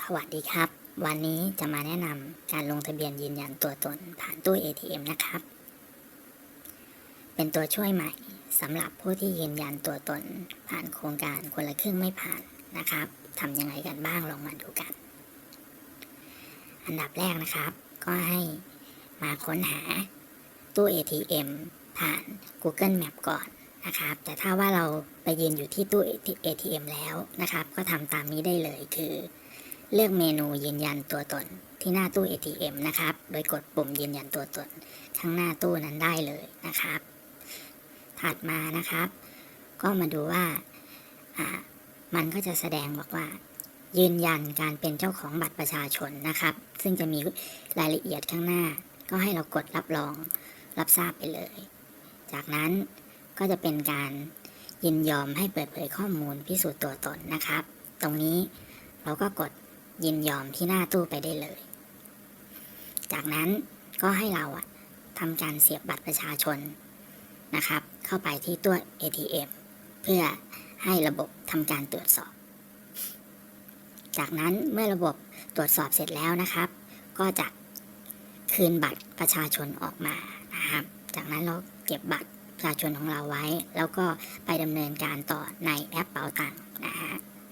สวัสดีครับ วันนี้จะมาแนะนำการลงทะเบียนยืนยันตัวตนผ่านตู้ ATM นะครับ เป็นตัวช่วยใหม่สำหรับผู้ที่ยืนยันตัวตน ผ่านโครงการคนละครึ่งไม่ผ่านนะครับทำยังไงกันบ้างลองมาดูกัน อันดับแรกนะครับ ก็ให้มาค้นหาตู้ ATM ผ่าน Google Map ก่อนนะครับแต่ถ้าว่าเราไปยืนอยู่ที่ตู้ ATM แล้วนะครับ ก็ทำตามนี้ได้เลยคือ เลือกเมนูยืนยันตัวตน ที่หน้าตู้ ATM นะครับ โดยกดปุ่มยืนยันตัวตน ข้างหน้าตู้นั้นได้เลยนะครับ ถัดมานะครับ ก็มาดูว่าอ่ามันก็จะแสดงบอกว่า ยืนยันการเป็นเจ้าของบัตรประชาชนนะครับ ซึ่งจะมีรายละเอียดข้างหน้า ก็ให้เรากดรับรองรับทราบไปเลย จากนั้นก็จะเป็นการยินยอมให้เปิดเผยข้อมูลพิสูจน์ตัวตนนะครับ ตรงนี้เราก็กด ยินยอมที่หน้าตู้ไปได้เลย จากนั้นก็ให้เราอะทำการเสียบบัตรประชาชนนะครับ เข้าไปที่ตัว ATM เพื่อให้ระบบทำการตรวจสอบ จากนั้นเมื่อระบบตรวจสอบเสร็จแล้วนะครับ ก็จะคืนบัตรประชาชนออกมานะครับ จากนั้นเราเก็บบัตรประชาชนของเราไว้ แล้วก็ไปดำเนินการต่อในแอปเป๋าตังค์นะฮะ